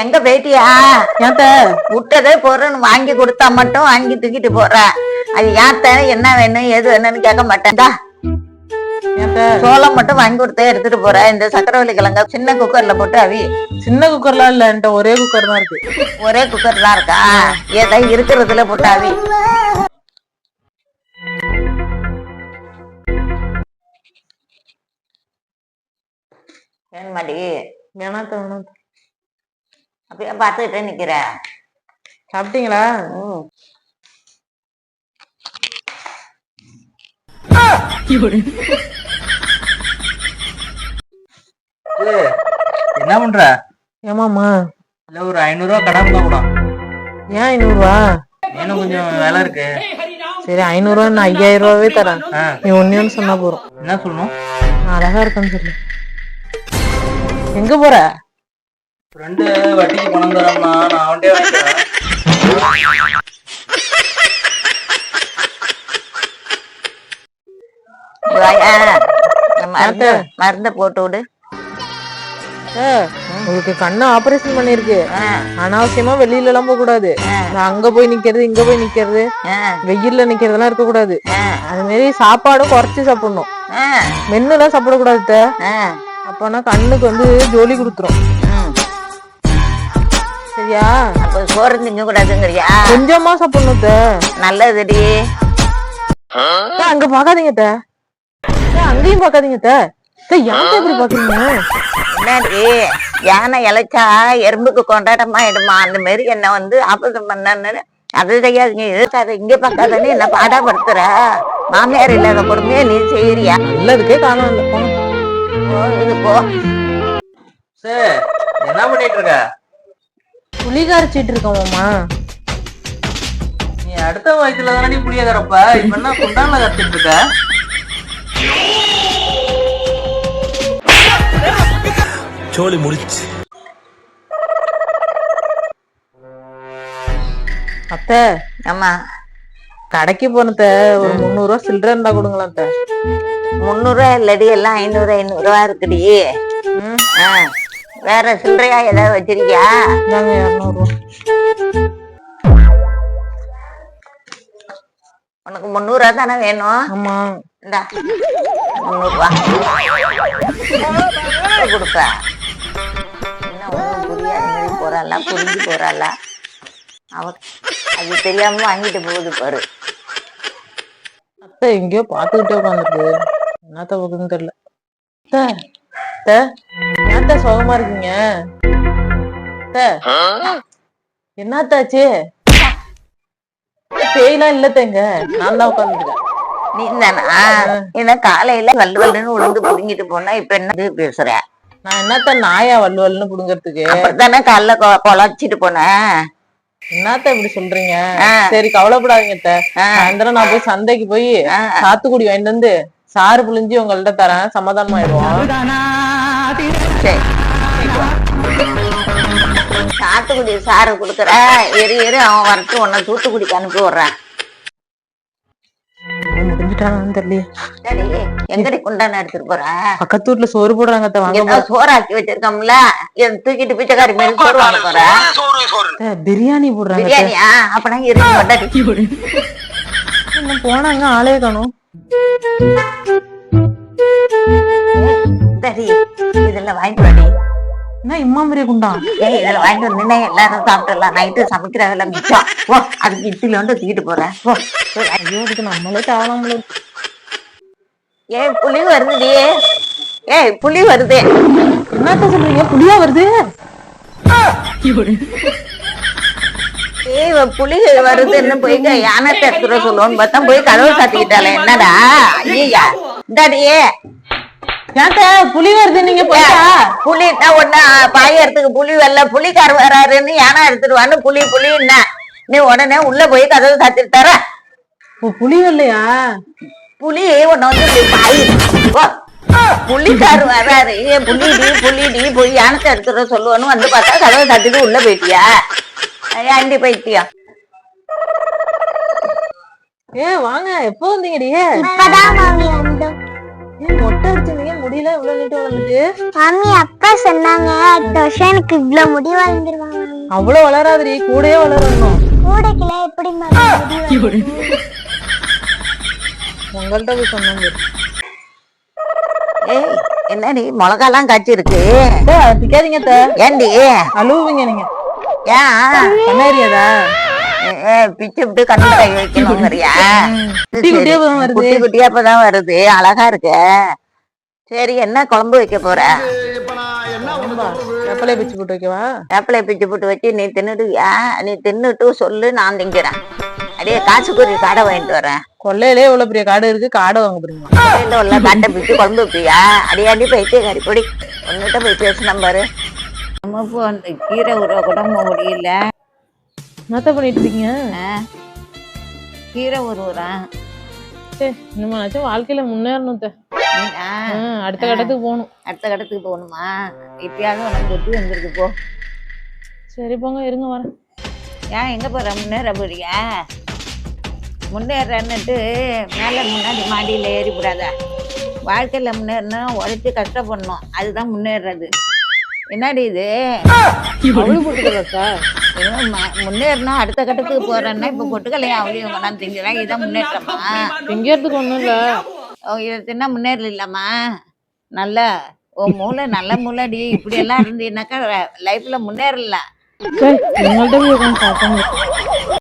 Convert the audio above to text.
எங்க போயிட்டியா ஏத்த விட்டதே போறேன்னு வாங்கி கொடுத்தா மட்டும் வாங்கி தூக்கிட்டு போற. அது யாத்த என்ன வேணும்? எது வேணும்னு கேட்க மாட்டேன்டா சோளம் மட்டும் வாங்கி கொடுத்தே எடுத்துட்டு போற. இந்த சக்கரவள்ளி கிழங்க சின்ன குக்கர்ல போட்டு அவி. சின்ன குக்கர்லாம் இல்ல என்கிட்ட ஒரே குக்கர் தான் இருக்கு. ஒரே குக்கர் தான் இருக்கா? ஏதோ இருக்கிறதுல போட்டு அவி. வேணுமாடி வேணாத்த வேணாத்த அப்படியே பார்த்துக்கிட்டே நிக்கிற. சாப்பிட்டீங்களா. என்ன பண்ற? ஏமாமா இல்ல ஒரு ஐநூறு ரூபா கடன் கூட. ஏன் ஐநூறுவா? இன்னும் கொஞ்சம் வேலை இருக்கு. சரி ஐநூறுவா நான் ஐயாயிரம் ரூபாவே தரேன் நீ ஒண்ணே ஒண்ணு சொன்னா போறோம் என்ன சொல்லணும்? நான் அழகா இருக்கேன்னு சொல்லு. எங்க போற? ஃப்ரெண்டு வட்டிக்கு பணம் தரேன்னா நான் அவன்கிட்டயே வாங்கிக்கிறேன். மருந்து மருந்த போட்டு விடு. ஏ, உங்களுக்கு கண்ணு ஆபரேஷன் பண்ணிருக்கு அனாவசியமா வெளியில எல்லாம் போக கூடாது நான் அங்க போய் நிக்கிறது இங்க போய் நிக்கிறது வெயில்ல நிக்கிறதெல்லாம் இருக்க கூடாது அது மாதிரி சாப்பாடும் குறைச்சு சாப்பிடணும். மென்னு எல்லாம் சாப்பிடக்கூடாது அப்பனா கண்ணுக்கு வந்து ஜோலி கொடுத்துரும். சரியா அப்ப சோறு திங்க கூடாதுங்கிறியா கொஞ்சமா சாப்பிடணும். நல்லதுடி. அங்க பாக்காதீங்க. அத்தை, அங்கேயும் பாக்காதீங்க. அத்தை, ஏன்ட்ட இப்படி பாக்குறீங்க? என்னடி? யானை இழைச்சா எறும்புக்கு கொண்டாட்டமா இடுமா அந்த மாதிரி என்ன வந்து ஆபத்து பண்ணன்னு அது செய்யாதீங்க இருக்காது இங்க பார்க்காதன்னு என்ன பாடாப்படுத்துற. மாமியார் இல்லாத கொடுமையை நீ செய்யறியா? நல்லதுக்கே காரணம் இல்லை. போ, இது போ. சரி என்ன பண்ணிட்டு இருக்க? புளி கரைச்சிட்டு இருக்கோமாமா நீ அடுத்த வயசுல தானடி புளிய கறப்ப இப்ப என்ன குண்டான்ல கத்துட்டு இருக்க சோலி முடிச்சு. அத்தை ஆமா கடைக்கு போனத ஒரு முந்நூறு ரூபா சில்லறை இருந்தா கொடுங்களேன் அத்தை. முந்நூறுவா இல்லடி எல்லாம் ஐநூறு ஐநூறுவா இருக்குடி. ஆ, வேற சில்லறையா ஏதாவது வச்சிருக்கியா? இந்தாங்க இருநூறு ரூபா உனக்கு முந்நூறுவா தானே வேணும்? ஆமா. இந்தா முந்நூறுவா. கொடுப்ப? என்ன ஒண்ணும் புரியாத மாதிரி போறாளா புரிஞ்சு போறாளா? அவ அது தெரியாம வாங்கிட்டு போகுது பாரு. அத்தை எங்கேயோ பாத்துக்கிட்டே உட்காந்துருக்கு. என்னத்த போகுதுன்னு தெரியல. அத்தை, அத்தை, ஏன்த்த சோகமா இருக்கீங்க? என்னத்தாச்சு? பேய்லாம் இல்ல தேங்க நான் தான் உட்காந்துருக்கேன் நீ தானா என்ன காலையில வல்லு வல்லுன்னு உளுந்து புடுங்கிட்டு போனா இப்ப என்ன பேசுற? நான் என்னத்த நாயா வல்லுவல்னு புடுங்கறதுக்கு? அப்படித்தானே காலைல கொ- குழச்சிட்டு போனேன் என்னத்த இப்படி சொல்றீங்க. சரி கவலைப்படாதீங்க. சாயந்தரம் நான் போய் சந்தைக்கு போய். சாத்துக்குடி வாங்கிட்டு வந்து சாறு புழிஞ்சு உங்கள்ட்ட தரேன். சமாதானம் ஆயிடுவோம் சரி. சாத்துக்குடி சாறு கொடுக்குற. எரி எரி அவன் வரட்டு உன்னை தூத்துக்குடிக்கு அனுப்பி விடுறேன். சரி எங்கடி குண்டான எடுத்துட்டு போற? பக்கத்து வீட்டுல சோறு போடுறாங்க வாங்க சோறாக்கி வச்சிருக்கோம்ல. தூக்கிட்டு பிச்சைக்காரி மாதிரி சோறு வாங்க போற? பிரியாணி போடுறாங்க. பிரியாணியா? அப்பனா இருக்கு இன்னும் போனாங்க ஆளே காணும். இதெல்லாம் வாங்கிட்டு வாடி என்ன இம்மா பெரிய குண்டா ஏய் இதெல்லாம் வாங்கிட்டு வந்தீங்கன்னா எல்லாரும் சாப்பிட்டுலாம் நைட்டு சமைக்கிறதெல்லாம் மிச்சம் ஓ அதுக்கு இட்லி வந்து தூக்கிட்டு போறேன் ஓ ஐயோ இதுக்கு நம்மளே தேவலாமல ஏய் புளி வருதுடி ஏய் புளி வருது என்னத்த சொல்றீங்க புளியா வருது ஏய் இவ வருது என்ன போய் யானை எடுத்துட சொல்லுவோம்னு பார்த்தா போய் கதவை சாத்திக்கிட்டாலே என்னடா ஐயா இந்தாடியே ஏத்த புளி வருது நீங்க போயிட்டா? புலின்னா ஒண்ணு பாயறதுக்கு புலி வரல புலிக்கார் வராருன்னு யானை எடுத்துட்டு வான்னு புலி புலின்னா நீ உடனே உள்ள போய் கதவை சாத்திட்டு தர. புளி வரலையா? புலி உன்னை வந்து பாய். ஓ, புலிக்கார் வராரு. ஏ புலிடி புலிடி போய் யானத்தை எடுத்துட சொல்லுவான்னு வந்து பார்த்தா கதவை சாத்திட்டு உள்ள போயிட்டியா? ஏண்டி போயிட்டியா? ஏ வாங்க எப்போ வந்தீங்கடி ஏன் மொட்டை அடிச்சிருந்தீங்க முடியல? இவ்வளவு நீட்டு வளர்ந்துட்டு மாமி அப்பா சொன்னாங்க அடுத்த வருஷம் எனக்கு இவ்வளவு முடி வளர்ந்துருவாங்க. அவ்வளவு வளராதுடி கூடயே வளரணும். கூடைக்குள்ள எப்படி போய் சொன்னாங்க ஏய் என்னடி மிளகாலாம் காய்ச்சிருக்கு? பிக்காதீங்க அத்தை. ஏண்டி? அழுவுவீங்க நீங்க. ஏன்? கண்ணாரியாதா ஏ, பிச்சு விட்டு கண்ணுல கை வைக்கணுங்கிறியா? குட்டி குட்டியா இப்பதான் வருது. குட்டி குட்டியா இப்பதான் வருது. அழகா இருக்கு. சரி என்ன குழம்பு வைக்க போற? வெப்பலையை பிச்சு போட்டு வைக்கவா? வேப்பிலை பிச்சு போட்டு வச்சு நீ தின்னுடுவியா? நீ தின்னுட்டு சொல்லு நான் திங்கிறேன். அடியே காசு குறி காடை வாங்கிட்டு வரேன். கொள்ளையிலே இவ்வளவு பெரிய காடு இருக்கு? காடை வாங்க போறீங்க இல்ல உள்ள காட்டை பிச்சு குழம்பு வைப்பியா? அடியாண்டி போயிட்டு கறி பொடி. ஒன்னுட்ட போய் பேசணும் பாரு. நம்ம அந்த கீரை உருவ கூட முடியல. என்னத்த பண்ணிட்டு இருக்கீங்க கீரை உருவுறேன் இனிமேலாச்சும் வாழ்க்கையில முன்னேறணும் அடுத்த கட்டத்துக்கு போகணும். அடுத்த கடத்துக்கு போகணுமா? இப்பயாவது உனக்கு புத்தி வந்திருக்கு போ. சரி போங்க இருங்க வரேன். ஏன் எங்க போற? முன்னேற போறியா? முன்னேறன்னுட்டு மேலே முன்னாடி மாடியில் ஏறி விடாத வாழ்க்கையில் முன்னேறணும் உழைச்சி கஷ்டப்படணும். அதுதான் முன்னேறது. என்னடி இது? அவளு போட்டுக்கிறதா ஏதோ ம- முன்னேறணும் அடுத்த கட்டத்துக்கு போறேன்னா இப்போ பொட்டுக்கலையும் அவளையும் கொண்டாந்து திங்கிறேன் இதான் முன்னேற்றமா? திங்கிறதுக்கு ஒண்ணும் இல்ல. இதை தின்னா முன்னேறல இல்லாமா நல்ல ஓ மூளை நல்ல மூளைடி. இப்படி எல்லாம் இருந்தீங்கன்னாக்கா லைஃப்ல முன்னேறல.